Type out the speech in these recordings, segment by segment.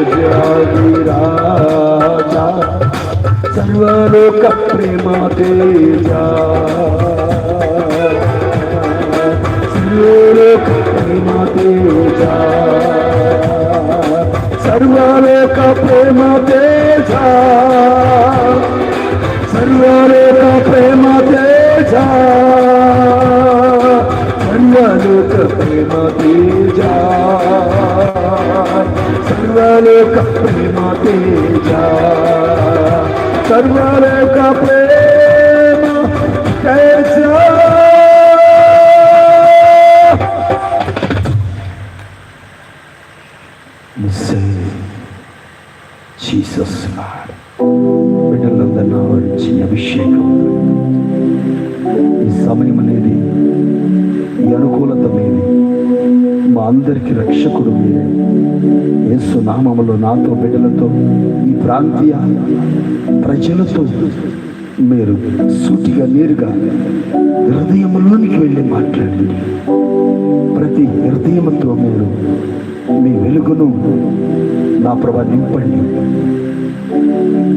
రాజాదిరాజా సర్వలోక ప్రేమ తేజ సర్వలోక ప్రేమ తేజ సర్వలోక ప్రేమ తేజ సర్వలోక ప్రేమ తేజ సర్వలోక ప్రేమ తేజ సర్వలోక ప్రేమ తేజ సర్వలోక ప్రేమ తేజ. జీసస్ బిడ్డలందరినీ ఆవరించి అభిషేకం. ఈ సమయం అనేది ఈ అనుకూలత మీది. మా రక్షకుడు మీరే. యేసు నామములో నాతో బిడ్డలతో ఈ ప్రాంతీయ ప్రజలతో మీరు సూటిగా నేరుగా హృదయంలోనికి వెళ్ళి మాట్లాడండి ప్రతి హృదయంతో మీరు మీ వెలుగును నా ప్రభా నింపండి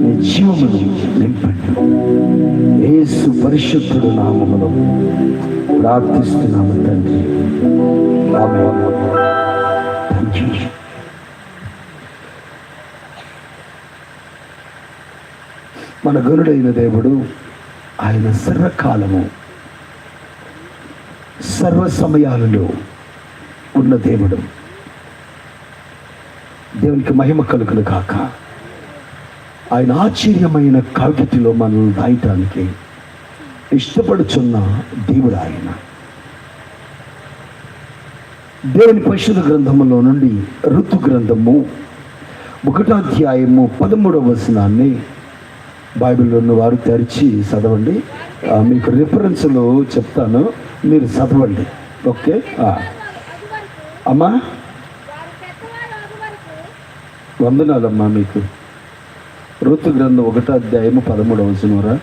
మీ జీవమును నింపండి ఏసు పరిశుద్ధుడు నామమును ప్రార్థిస్తున్నాము తండ్రి ఆమేన్. Thank you. మన గరుడైన దేవుడు ఆయన సర్వకాలము సర్వ సమయాలలో ఉన్న దేవుడు. దేవునికి మహిమ కలుగును కాక ఆయన ఆశ్చర్యమైన కాగితిలో మనల్ని దాయటానికి ఇష్టపడుచున్న దేవుడు ఆయన. దేవుని పరిశుద్ధ గ్రంథములో నుండి ఋతు గ్రంథము ఒకటాధ్యాయము పదమూడవ వచనాన్ని బైబిల్లో ఉన్న వారు తెరిచి చదవండి. మీకు రిఫరెన్స్లో చెప్తాను. మీరు చదవండి. ఓకే? అమ్మా? వందనాలమ్మా మీకు. ఋతు గ్రంథం ఒకటో అధ్యాయము పదమూడు అవసరమరా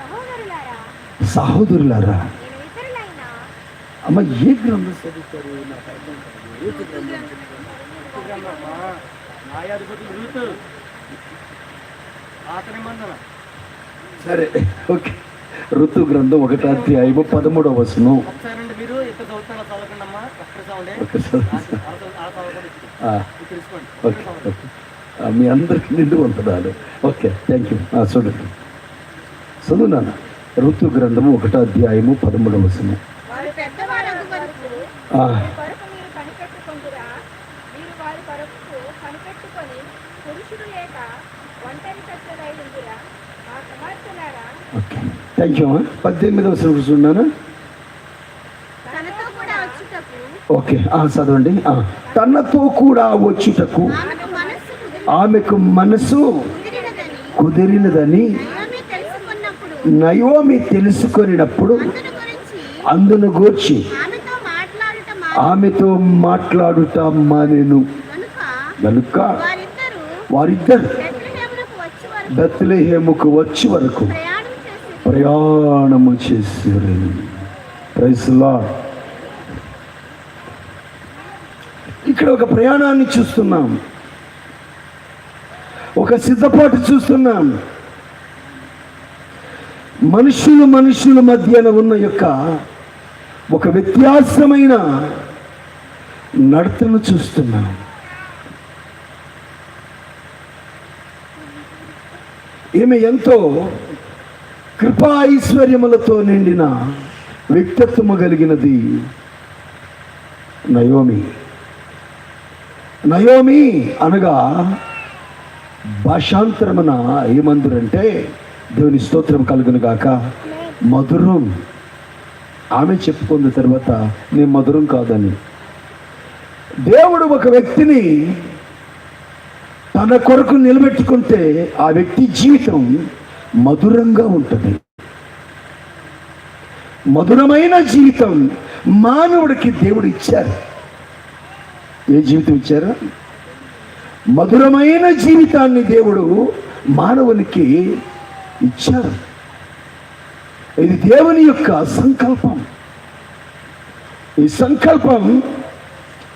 సహోదరులారా సహోదరులారా అమ్మ ఏ గ్రంథం చదువుతారు. సరే ఓకే. ఋతు గ్రంథం ఒకటో అధ్యాయము పదమూడవ వచనం. మీరు చదువుతారా ఓకే మీ అందరికి నిండు వందనాలు. Okay thank you. చూడండి. చదువు నాన్న. ఋతు గ్రంథము ఒకటో అధ్యాయము పదమూడవ వచనం. మీరు వారి కొరకు కనిపెట్టుకొని పురుషుడు లేక ఒంటరి ఉందిరా మా కుమార్తెలారా? ఓకే థ్యాంక్ యూ తనతో కూడా వచ్చుటకు. ఓకే ఆ, చదవండి. ఆ, తనతో కూడా వచ్చుటకు. ఆమెకు మనసు కుదిరినదని. నయోమి తెలుసుకొనినప్పుడు. అందును గూర్చి ఆమెతో మాట్లాడుట మానేను కనుక వారిద్దరూ బెత్లెహేముకు వచ్చి వరకు ప్రయాణం చేసి ప్రయాణము చేసారు. Praise Lord. ఇక్కడ ఒక ప్రయాణాన్ని చూస్తున్నాం. ఒక సిద్ధపాటు చూస్తున్నాం. మనుషులు మనుషుల మధ్యన ఉన్న యొక్క ఒక వ్యత్యాసమైన నడతను చూస్తున్నాం ఈమె ఎంతో కృపా ఐశ్వర్యములతో నిండిన వ్యక్తిత్వము కలిగినది నయోమి. నయోమి అనగా భాషాంతరమున ఏమందురంటే దేవుని స్తోత్రం కలుగునుగాక. మధురం. ఆమె చెప్పుకున్న తర్వాత నేను మధురం కాదని. దేవుడు ఒక వ్యక్తిని తన కొరకు నిలబెట్టుకుంటే ఆ వ్యక్తి జీవితం మధురంగా ఉంటుంది. మధురమైన జీవితం మానవుడికి దేవుడు ఇచ్చారు. ఏ జీవితం ఇచ్చారు? మధురమైన జీవితాన్ని దేవుడు మానవునికి ఇచ్చారు. ఇది దేవుని యొక్క సంకల్పం. ఈ సంకల్పం